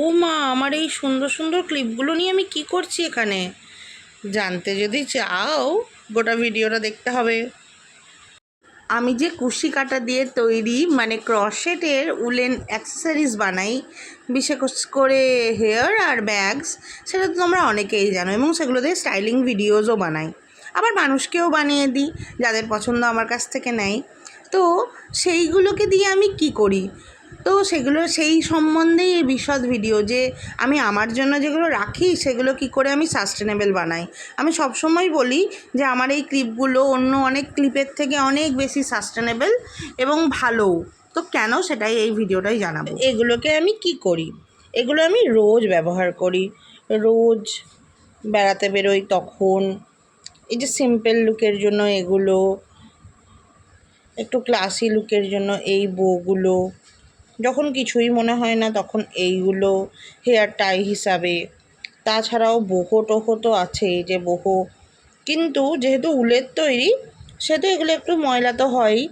ও মা, আমার এই সুন্দর সুন্দর ক্লিপগুলো নিয়ে আমি কি করছি এখানে? জানতে যদি চাও, গোটা ভিডিওটা দেখতে হবে। আমি যে কুশি কাটা দিয়ে তৈরি মানে ক্রশেটের উলেন অ্যাক্সেসরিজ বানাই, বিশেষ করে হেয়ার আর ব্যাগস সেটা তো তোমরা অনেকেই জানো এবং সেগুলো দিয়ে স্টাইলিং ভিডিওসও বানাই। আবার মানুষকেও বানিয়ে দিই, যাদের পছন্দ আমার কাছ থেকে নেয়। তো সেইগুলোকে দিয়ে আমি কি করি? তো সেগুলো, সেই সম্বন্ধেই এই বিশদ ভিডিও যে আমি আমার জন্য যেগুলো রাখি, সেগুলো কি করে আমি সাস্টেনেবল বানাই? আমি সবসময় বলি যে আমার এই ক্লিপগুলো অন্য অনেক ক্লিপের থেকে অনেক বেশি সাস্টেনেবল এবং ভালো। তো কেন সেটাই এই ভিডিওটাই জানাব। এগুলোকে আমি কি করি? এগুলো আমি রোজ ব্যবহার করি। রোজ বেড়াতে বেরোই তখন। এই যে সিম্পল লুকের জন্য এগুলো একটু ক্লাসি লুকের জন্য এই বউগুলো। যখন কিছুই মনে হয় না তখন এইগুলো হেয়ার টাই হিসাবে। তাছাড়াও বোহো টোহো তো আছেই যে বোহো। কিন্তু যেহেতু উলের তৈরি, সেহেতু এগুলো একটু ময়লা তো হয়ই।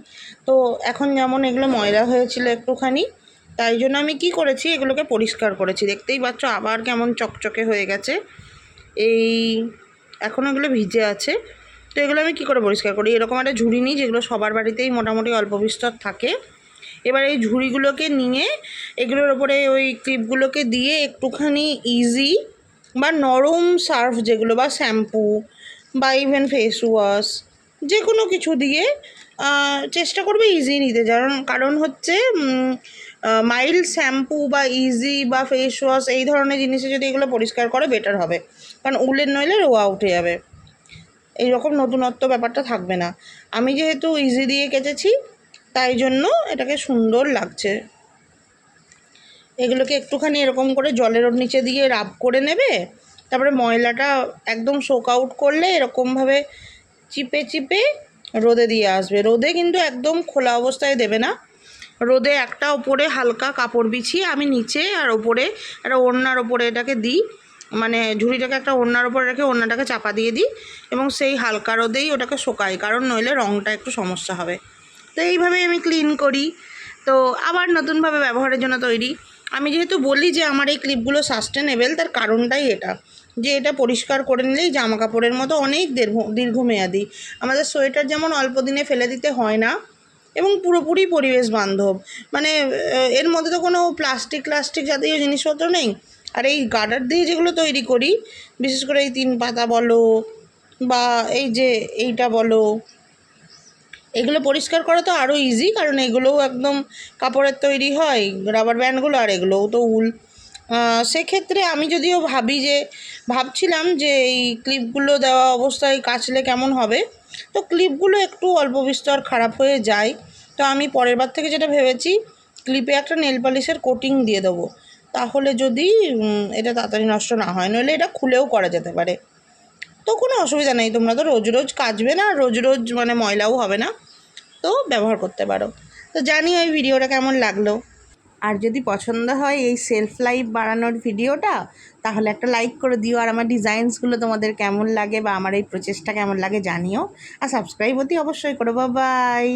তো এখন যেমন এগুলো ময়লা হয়েছিল একটুখানি, তাই জন্য আমি কি করেছি, এগুলোকে পরিষ্কার করেছি। দেখতেই পাচ্ছ আবার কেমন চকচকে হয়ে গেছে। এই, এখন এগুলো ভিজে আছে। তো এগুলো আমি কী করে পরিষ্কার করি? এরকম একটা ঝুড়ি নিই যেগুলো সবার বাড়িতেই মোটামুটি অল্প বিস্তর থাকে। এবার এই ঝুড়িগুলোকে নিয়ে এগুলোর ওপরে ওই ক্লিপগুলোকে দিয়ে একটুখানি ইজি বা নরম সার্ফ যেগুলো বা শ্যাম্পু বা ইভেন ফেস ওয়াশ যে কোনো কিছু দিয়ে চেষ্টা করবে ইজি নিতে। কারণ কারণ হচ্ছে মাইল্ড শ্যাম্পু বা ইজি বা ফেস ওয়াশ এই ধরনের জিনিসে যদি এগুলো পরিষ্কার করে বেটার হবে। কারণ উলের নইলে রোয়া উঠে যাবে। এইরকম নতুনত্ব ব্যাপারটা থাকবে না। আমি যেহেতু ইজি দিয়ে কেচেছি, তাই জন্য এটাকে সুন্দর লাগছে। এগুলোকে একটুখানি এরকম করে জলের নিচে দিয়ে রাব করে নেবে, তারপরে ময়লাটা একদম শোক আউট করলে এরকমভাবে চিপে চিপে রোদে দিয়ে আসবে। রোদে কিন্তু একদম খোলা অবস্থায় দেবে না। রোদে একটা ওপরে হালকা কাপড় বিছিয়ে আমি নিচে আর ওপরে একটা ওড়নার ওপরে এটাকে দিই। মানে ঝুড়িটাকে একটা ওড়নার ওপরে রেখে ওড়নাটাকে চাপা দিয়ে দিই এবং সেই হালকা রোদেই ওটাকে শোকাই, কারণ নইলে রঙটা একটু সমস্যা হবে। তো এইভাবেই আমি ক্লিন করি। তো আবার নতুনভাবে ব্যবহারের জন্য তৈরি। আমি যেহেতু বলি যে আমার এই ক্লিপগুলো সাস্টেনেবেল তার কারণটাই এটা। যে এটা পরিষ্কার করে নিলেই জামা কাপড়ের মতো অনেক দীর্ঘ, দীর্ঘমেয়াদী। আমাদের সোয়েটার যেমন অল্প দিনে ফেলে দিতে হয় না এবং পুরোপুরি পরিবেশ বান্ধব। মানে এর মধ্যে তো কোনো প্লাস্টিক প্লাস্টিক জাতীয় জিনিসপত্র নেই। আর এই গার্ডার দিয়ে যেগুলো তৈরি করি, বিশেষ করে এই তিন পাতা বলো বা এই যে এইটা বলো, এগুলো পরিষ্কার করা তো আরও ইজি কারণ এগুলোও একদম কাপড়ের তৈরি হয় রাবার ব্যান্ডগুলো আর এগুলোও তো উল। সেক্ষেত্রে আমি যদিও ভাবি যে, ভাবছিলাম যে এই ক্লিপগুলো দেওয়া অবস্থায় কাচলে কেমন হবে, তো ক্লিপগুলো একটু অল্প বিস্তর খারাপ হয়ে যায়, তো আমি পরের বার থেকে যেটা ভেবেছি ক্লিপে একটা নেল পালিশের কোটিং দিয়ে দেবো। তাহলে যদি এটা তাড়াতাড়ি নষ্ট না হয়, নইলে এটা খুলেও করা যেতে পারে। তো কোনো অসুবিধা নেই, তোমরা তো রোজ রোজ কাচবে না, রোজ রোজ মানে ময়লাও হবে না, তো ব্যবহার করতে পারো। তো জানি ওই ভিডিওটা কেমন লাগল। আর যদি পছন্দ হয় এই সেলফ লাইফ বাড়ানোর ভিডিওটা, তাহলে একটা লাইক করে দিও, আর আমার ডিজাইনসগুলো তোমাদের কেমন লাগে বা আমার এই প্রচেষ্টা কেমন লাগে জানিও। আর সাবস্ক্রাইব অতি অবশ্যই করো বাই